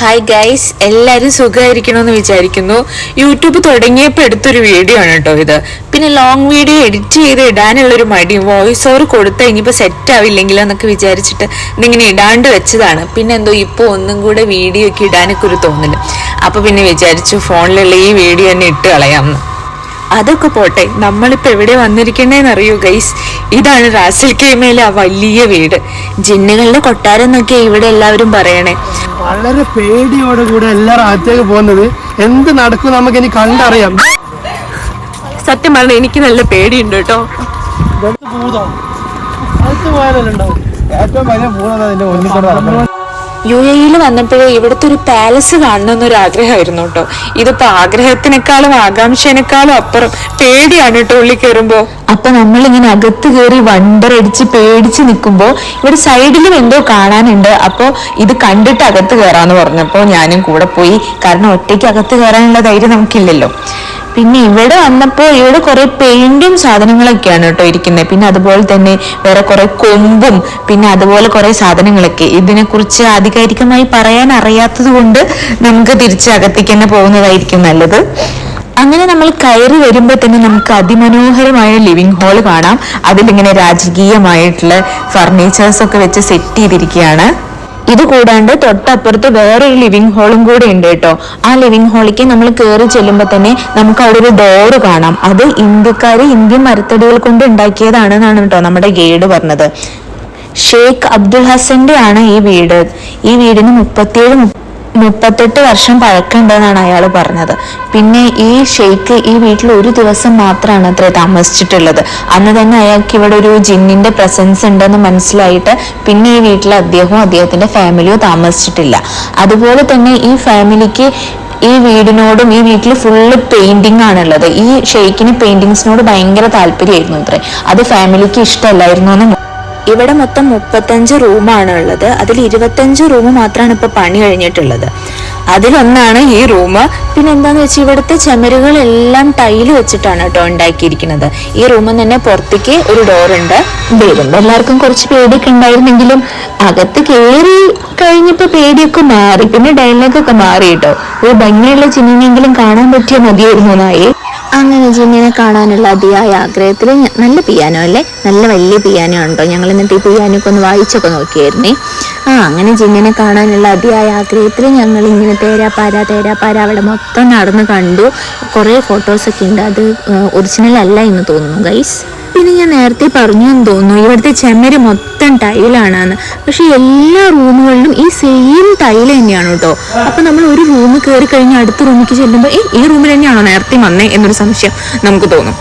Hi guys എല്ലാവരും സുഖമായിരിക്കണമെന്ന് വിചാരിക്കുന്നു. YouTube തുടങ്ങിയപ്പോൾ എടുത്തൊരു വീഡിയോ ആണ് കേട്ടോ ഇത്. പിന്നെ ലോങ് വീഡിയോ എഡിറ്റ് ചെയ്ത് ഇടാനുള്ളൊരു മടി വോയിസ് ഓവർ കൊടുത്താൽ ഇനിയിപ്പോൾ സെറ്റ് ആവില്ലെങ്കിലോ എന്നൊക്കെ വിചാരിച്ചിട്ട് ഇതിങ്ങനെ ഇടാണ്ട് വെച്ചതാണ്. പിന്നെ എന്തോ ഇപ്പോൾ ഒന്നും കൂടെ വീഡിയോ ഒക്കെ ഇടാനൊക്കെ ഒരു തോന്നില്ല അപ്പോൾ പിന്നെ വിചാരിച്ചു ഫോണിലുള്ള ഈ വീഡിയോ തന്നെ ഇട്ട് കളയാമെന്ന് അതൊക്കെ പോട്ടെ നമ്മളിപ്പോ എവിടെ വന്നിരിക്കണേന്ന് അറിയൂ ഗൈസ് ഇതാണ് റാസൽ കേമയിലെ ആ വലിയ വീട്. ജിന്നുകളുടെ കൊട്ടാരം എന്നൊക്കെ ഇവിടെ എല്ലാവരും പറയണേ. വളരെ പേടിയോടെ കൂടെ എല്ലാവരും അകത്തേക്ക് പോകുന്നത്. എന്ത് നടക്കും നമുക്ക് ഇനി കണ്ടറിയാം. സത്യം പറഞ്ഞ എനിക്ക് നല്ല പേടിയുണ്ട് കേട്ടോ. ഏറ്റവും വലിയ ഭൂതം അതിന്റെ ഒന്നിക്കൊണ്ട് നടക്കുന്നത്. യു എയിൽ വന്നപ്പോഴേ ഇവിടുത്തെ ഒരു പാലസ് കാണണമെന്നൊരു ആഗ്രഹമായിരുന്നു കേട്ടോ. ഇതിപ്പോ ആഗ്രഹത്തിനേക്കാളും ആകാംക്ഷേനേക്കാളും അപ്പുറം പേടിയാണ് കേട്ടോ ഉള്ളിൽ കയറുമ്പോ. അപ്പൊ നമ്മൾ ഇങ്ങനെ അകത്ത് കയറി വണ്ടറടിച്ച് പേടിച്ച് നിൽക്കുമ്പോ ഇവിടെ സൈഡിലും എന്തോ കാണാനുണ്ട്. അപ്പോ ഇത് കണ്ടിട്ട് അകത്ത് കയറാന്ന് പറഞ്ഞപ്പോ ഞാനും കൂടെ പോയി. കാരണം ഒറ്റയ്ക്ക് അകത്ത് കയറാനുള്ള ധൈര്യം നമുക്കില്ലല്ലോ. പിന്നെ ഇവിടെ വന്നപ്പോൾ ഇവിടെ കുറെ പെയിന്റും സാധനങ്ങളൊക്കെയാണ് കേട്ടോ ഇരിക്കുന്നത് പിന്നെ അതുപോലെ തന്നെ വേറെ കുറെ കൊമ്പും പിന്നെ അതുപോലെ കുറെ സാധനങ്ങളൊക്കെ. ഇതിനെക്കുറിച്ച് ആധികാരികമായി പറയാൻ അറിയാത്തത് കൊണ്ട് നമുക്ക് തിരിച്ച് അകത്തേക്ക് തന്നെ പോകുന്നതായിരിക്കും നല്ലത്. അങ്ങനെ നമ്മൾ കയറി വരുമ്പോൾ തന്നെ നമുക്ക് അതിമനോഹരമായ ലിവിംഗ് ഹാൾ കാണാം. അതിലിങ്ങനെ രാജകീയമായിട്ടുള്ള ഫർണിച്ചേഴ്സ് ഒക്കെ വെച്ച് സെറ്റ് ചെയ്തിരിക്കുകയാണ്. ഇത് കൂടാണ്ട് തൊട്ടപ്പുറത്ത് വേറൊരു ലിവിംഗ് ഹാളും കൂടെ ഉണ്ട് കേട്ടോ. ആ ലിവിംഗ് ഹാളിലേക്ക് നമ്മൾ കയറി ചെല്ലുമ്പോൾ തന്നെ നമുക്ക് അവിടെ ഒരു ഡോറ് കാണാം. അത് ഇന്ത്യക്കാർ ഇന്ത്യൻ മരത്തടികൾ കൊണ്ട് ഉണ്ടാക്കിയതാണെന്നാണ് കേട്ടോ നമ്മുടെ ഗൈഡ് പറഞ്ഞത്. ഷെയ്ഖ് അബ്ദുൽ ഹസന്റെ ആണ് ഈ വീട്. ഈ വീടിന് മുപ്പത്തിയേഴ് മുപ്പത്തെട്ട് വർഷം പഴക്കമുണ്ടെന്നാണ് അയാൾ പറഞ്ഞത്. പിന്നെ ഈ ഷെയ്ഖ് ഈ വീട്ടിൽ ഒരു ദിവസം മാത്രമാണ് അത്ര താമസിച്ചിട്ടുള്ളത്. അന്ന് തന്നെ അയാൾക്ക് ഇവിടെ ഒരു ജിന്നിന്റെ പ്രസൻസ് ഉണ്ടെന്ന് മനസ്സിലായിട്ട് പിന്നെ ഈ വീട്ടിൽ അദ്ദേഹവും അദ്ദേഹത്തിന്റെ ഫാമിലിയോ താമസിച്ചിട്ടില്ല. അതുപോലെ തന്നെ ഈ ഫാമിലിക്ക് ഈ വീടിനോടും ഈ വീട്ടിൽ ഫുള്ള് പെയിന്റിംഗ് ആണുള്ളത്. ഈ ഷെയ്ക്കിന് പെയിന്റിങ്സിനോട് ഭയങ്കര താല്പര്യമായിരുന്നു അത്രേ അത് ഫാമിലിക്ക് ഇഷ്ടമല്ലായിരുന്നു എന്ന് ഇവിടെ മൊത്തം മുപ്പത്തഞ്ച് റൂമാണ് ഉള്ളത്. അതിൽ ഇരുപത്തഞ്ച് റൂം മാത്രമാണ് ഇപ്പൊ പണി കഴിഞ്ഞിട്ടുള്ളത്. അതിലൊന്നാണ് ഈ റൂം. പിന്നെ എന്താന്ന് വെച്ചാൽ ഇവിടുത്തെ ചുമരുകളെല്ലാം ടൈൽ വെച്ചിട്ടാണ് കേട്ടോ ഉണ്ടാക്കിയിരിക്കുന്നത്. ഈ റൂമിൽ തന്നെ പുറത്തേക്ക് ഒരു ഡോർ ഉണ്ട്. വരുമ്പോ എല്ലാവർക്കും കുറച്ച് പേടിയൊക്കെ ഉണ്ടായിരുന്നെങ്കിലും അകത്ത് കയറി കഴിഞ്ഞപ്പോ പേടിയൊക്കെ മാറി. പിന്നെ ഡയലോഗൊക്കെ മാറി കേട്ടോ. ഒരു ഭംഗിയുള്ള ചിഹ്നമെങ്കിലും കാണാൻ പറ്റിയ മതിയായിരുന്നു നായി. അങ്ങനെ ജിന്നിനെ കാണാനുള്ള അതിയായ ആഗ്രഹത്തിൽ നല്ല പിയാനോ അല്ലേ? നല്ല വലിയ പിയാനോ ഉണ്ടോ? ഞങ്ങൾ എന്നിട്ട് ഈ പിയാനൊക്കെ ഒന്ന് വായിച്ചൊക്കെ നോക്കിയായിരുന്നേ. ആ അങ്ങനെ ജിന്നിനെ കാണാനുള്ള അതിയായ ആഗ്രഹത്തിൽ ഞങ്ങൾ ഇങ്ങനെ തേരാപ്പാര തേരാപ്പാര അവിടെ മൊത്തം നടന്ന് കണ്ടു. കുറേ ഫോട്ടോസൊക്കെ ഉണ്ട്. അത് ഒറിജിനൽ അല്ല എന്ന് തോന്നുന്നു ഗൈസ് പിന്നെ ഞാൻ നേരത്തെ പറഞ്ഞു എന്ന് തോന്നുന്നു ഇവിടുത്തെ ചെമ്മര് മൊത്തം ടൈലാണെന്ന്. പക്ഷെ എല്ലാ റൂമുകളിലും ഈ സെയിം ടൈൽ തന്നെയാണ് കേട്ടോ. അപ്പൊ നമ്മൾ ഒരു റൂം കയറി കഴിഞ്ഞ് അടുത്ത റൂമിലേക്ക് ചെല്ലുമ്പോൾ ഏ ഈ റൂമിൽ തന്നെയാണോ നേരത്തെ വന്നേ എന്നൊരു സംശയം നമുക്ക് തോന്നും.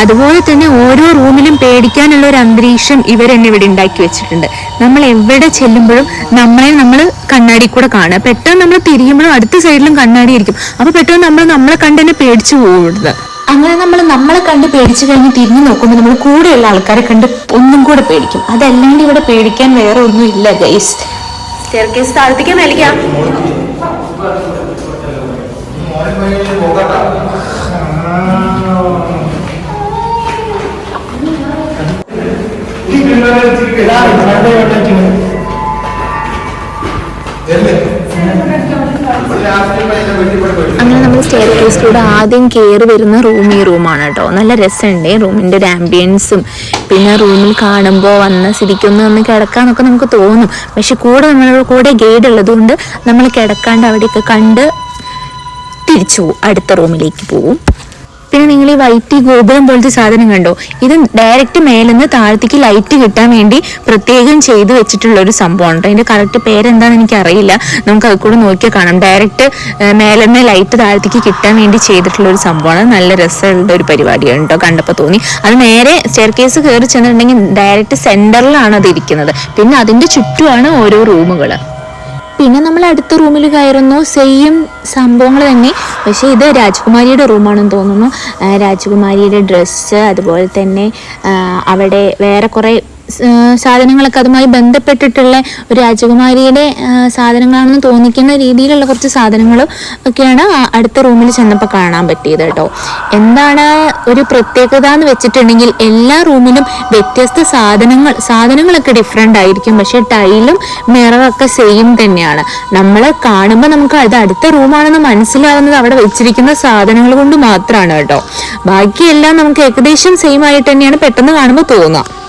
അതുപോലെ തന്നെ ഓരോ റൂമിലും പേടിക്കാനുള്ള ഒരു അന്തരീക്ഷം ഇവർ തന്നെ ഇവിടെ ഉണ്ടാക്കി വെച്ചിട്ടുണ്ട്. നമ്മൾ എവിടെ ചെല്ലുമ്പോഴും നമ്മളെ നമ്മൾ കണ്ണാടി കൂടെ കാണുക. പെട്ടെന്ന് നമ്മൾ തിരിയുമ്പോഴും അടുത്ത സൈഡിലും കണ്ണാടി ആയിരിക്കും അപ്പൊ പെട്ടെന്ന് നമ്മൾ നമ്മളെ കണ്ട് തന്നെ പേടിച്ചു പോകുന്നത് അങ്ങനെ നമ്മൾ നമ്മളെ കണ്ട് പേടിച്ചു കഴിഞ്ഞ് തിരിഞ്ഞു നോക്കുമ്പോൾ നമ്മൾ കൂടെയുള്ള ആൾക്കാരെ കണ്ട് ഒന്നും കൂടെ പേടിക്കും. അതല്ലാണ്ട് ഇവിടെ പേടിക്കാൻ വേറെ ഒന്നും ഇല്ല ഗൈസ് സ്റ്റെയർകേസ് താഴത്തേക്ക് അങ്ങനെ നമ്മൾ സ്റ്റെയർ കേസിലൂടെ ആദ്യം കയറി വരുന്ന റൂം ഈ റൂമാണ് കേട്ടോ. നല്ല രസമുണ്ട്. റൂമിന്റെ ഒരു ആംബിയൻസും പിന്നെ റൂമിൽ കാണുമ്പോൾ വന്ന സ്ഥിതിക്കൊന്ന് ഒന്ന് കിടക്കാന്നൊക്കെ നമുക്ക് തോന്നും. പക്ഷെ കൂടെ നമ്മളുടെ കൂടെ ഗൈഡ് ഉള്ളതുകൊണ്ട് നമ്മൾ കിടക്കാണ്ട് അവിടെയൊക്കെ കണ്ട് തിരിച്ചു പോകും അടുത്ത റൂമിലേക്ക് പോകും പിന്നെ നിങ്ങൾ ഈ വൈറ്റ് ഗോപുരം പോലത്തെ സാധനം കണ്ടോ? ഇത് ഡയറക്റ്റ് മേലെന്ന് താഴത്തേക്ക് ലൈറ്റ് കിട്ടാൻ വേണ്ടി പ്രത്യേകം ചെയ്തു വെച്ചിട്ടുള്ള ഒരു സംഭവമാണ് കേട്ടോ. അതിന്റെ കറക്റ്റ് പേരെന്താണെന്ന് എനിക്ക് അറിയില്ല നമുക്ക് അത് കൂടെ നോക്കിയാൽ കാണാം. ഡയറക്റ്റ് മേലെന്ന് ലൈറ്റ് താഴത്തേക്ക് കിട്ടാൻ വേണ്ടി ചെയ്തിട്ടുള്ള ഒരു സംഭവമാണ്. നല്ല രസമുള്ള ഒരു പരിപാടിയാണ് കേട്ടോ. കണ്ടപ്പോൾ തോന്നി. അത് നേരെ സ്റ്റെയർ കേസ് കയറി ചെന്നിട്ടുണ്ടെങ്കിൽ ഡയറക്റ്റ് സെന്ററിലാണ് അത് ഇരിക്കുന്നത്. പിന്നെ അതിന്റെ ചുറ്റുമാണ് ഓരോ റൂമുകൾ പിന്നെ നമ്മൾ അടുത്ത റൂമിൽ കയറുന്നു. സെയിം സംഭവങ്ങൾ തന്നെ. പക്ഷേ ഇത് രാജകുമാരിയുടെ റൂമാണെന്ന് തോന്നുന്നു. രാജകുമാരിയുടെ ഡ്രസ്സ് അതുപോലെ തന്നെ അവിടെ വേറെ കുറേ സാധനങ്ങളൊക്കെ അതുമായി ബന്ധപ്പെട്ടിട്ടുള്ള ഒരു രാജകുമാരിയുടെ സാധനങ്ങളാണെന്ന് തോന്നിക്കുന്ന രീതിയിലുള്ള കുറച്ച് സാധനങ്ങളും ഒക്കെയാണ് അടുത്ത റൂമിൽ ചെന്നപ്പോൾ കാണാൻ പറ്റിയത് കേട്ടോ. എന്താണ് ഒരു പ്രത്യേകത എന്ന് വെച്ചിട്ടുണ്ടെങ്കിൽ എല്ലാ റൂമിലും വ്യത്യസ്ത സാധനങ്ങൾ സാധനങ്ങളൊക്കെ ഡിഫറെന്റ് ആയിരിക്കും. പക്ഷേ ടൈലും മിററൊക്കെ സെയിം തന്നെയാണ്. നമ്മൾ കാണുമ്പോൾ നമുക്ക് അത് അടുത്ത റൂമാണെന്ന് മനസ്സിലാവുന്നത് അവിടെ വെച്ചിരിക്കുന്ന സാധനങ്ങൾ കൊണ്ട് മാത്രമാണ് കേട്ടോ. ബാക്കിയെല്ലാം നമുക്ക് ഏകദേശം സെയിം ആയിട്ട് തന്നെയാണ് പെട്ടെന്ന് കാണുമ്പോൾ തോന്നുക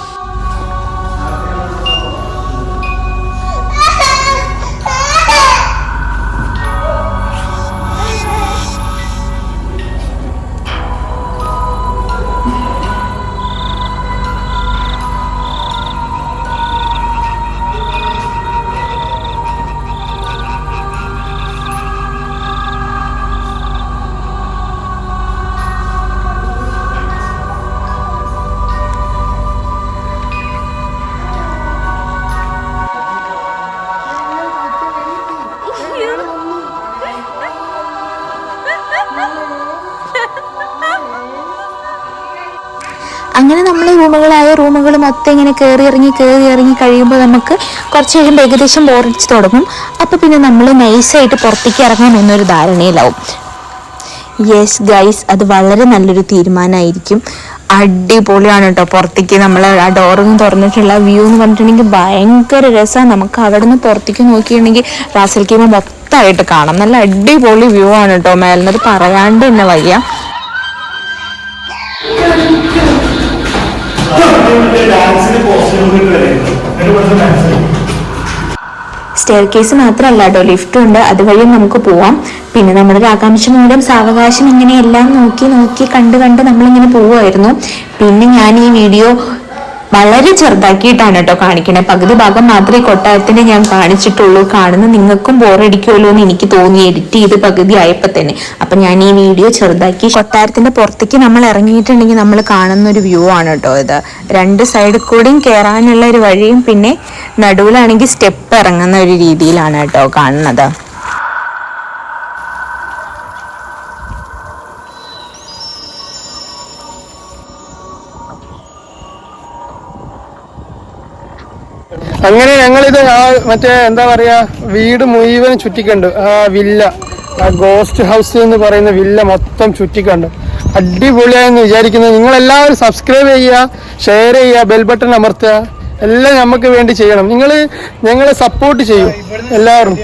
അങ്ങനെ നമ്മൾ റൂമുകളായ റൂമുകൾ മൊത്തം ഇങ്ങനെ കയറി ഇറങ്ങി കയറി ഇറങ്ങി കഴിയുമ്പോൾ നമുക്ക് കുറച്ച് കഴിയുമ്പോൾ ഏകദേശം ബോറടിച്ച് തുടങ്ങും. അപ്പോൾ പിന്നെ നമ്മൾ നൈസായിട്ട് പുറത്തേക്ക് ഇറങ്ങാൻ എന്നൊരു ധാരണയിലാവും. യെസ് ഗൈസ് അത് വളരെ നല്ലൊരു തീരുമാനമായിരിക്കും. അടിപൊളിയാണ് കേട്ടോ പുറത്തേക്ക് നമ്മൾ ആ ഡോറൊന്നും തുറന്നിട്ടുള്ള വ്യൂ എന്ന് പറഞ്ഞിട്ടുണ്ടെങ്കിൽ ഭയങ്കര രസമാണ് നമുക്ക് അവിടെ നിന്ന് പുറത്തേക്ക് നോക്കിയിട്ടുണ്ടെങ്കിൽ റാസൽ കീമ മൊത്തമായിട്ട് കാണാം. നല്ല അടിപൊളി വ്യൂ ആണ് കേട്ടോ മേലെന്നത് പറയാണ്ട് തന്നെ വയ്യ. സ്റ്റെയർ കേസ് മാത്രമല്ല കേട്ടോ ലിഫ്റ്റ് ഉണ്ട്. അതുവഴിയും നമുക്ക് പോവാം. പിന്നെ നമ്മുടെ ആകാംക്ഷ മൂലം സാവകാശം ഇങ്ങനെ എല്ലാം നോക്കി നോക്കി കണ്ട് കണ്ട് നമ്മളിങ്ങനെ പോവുമായിരുന്നു. പിന്നെ ഞാൻ ഈ വീഡിയോ വളരെ ചെറുതാക്കിയിട്ടാണ് കേട്ടോ കാണിക്കണേ. പകുതി ഭാഗം മാത്രമേ കൊട്ടാരത്തിന് ഞാൻ കാണിച്ചിട്ടുള്ളൂ. കാണുന്ന നിങ്ങൾക്കും ബോറടിക്കുമല്ലോ എന്ന് എനിക്ക് തോന്നി. എഡിറ്റ് ചെയ്ത് പകുതി ആയപ്പോൾ തന്നെ. അപ്പൊ ഞാൻ ഈ വീഡിയോ ചെറുതാക്കി. കൊട്ടാരത്തിന്റെ പുറത്തേക്ക് നമ്മൾ ഇറങ്ങിയിട്ടുണ്ടെങ്കിൽ നമ്മൾ കാണുന്ന ഒരു വ്യൂ ആണ് കേട്ടോ ഇത്. രണ്ട് സൈഡിൽ കൂടിയും കയറാനുള്ള ഒരു വഴിയും പിന്നെ നടുവിലാണെങ്കിൽ സ്റ്റെപ്പ് ഇറങ്ങുന്ന ഒരു രീതിയിലാണ് കേട്ടോ കാണുന്നത്. അങ്ങനെ ഞങ്ങളിത് ആ മറ്റേ എന്താ പറയാ വീട് മുഴുവൻ ചുറ്റിക്കണ്ട്. ആ വില്ല. ആ ഗോസ്റ്റ് ഹൗസ് എന്ന് പറയുന്ന വില്ല മൊത്തം ചുറ്റിക്കണ്ട്. അടിപൊളിയായെന്ന് വിചാരിക്കുന്നത് നിങ്ങൾ എല്ലാവരും സബ്സ്ക്രൈബ് ചെയ്യുക ഷെയർ ചെയ്യുക ബെൽ ബട്ടൺ അമർത്തുക. എല്ലാം നമുക്ക് വേണ്ടി ചെയ്യണം. നിങ്ങൾ ഞങ്ങളെ സപ്പോർട്ട് ചെയ്യും. എല്ലാവരും.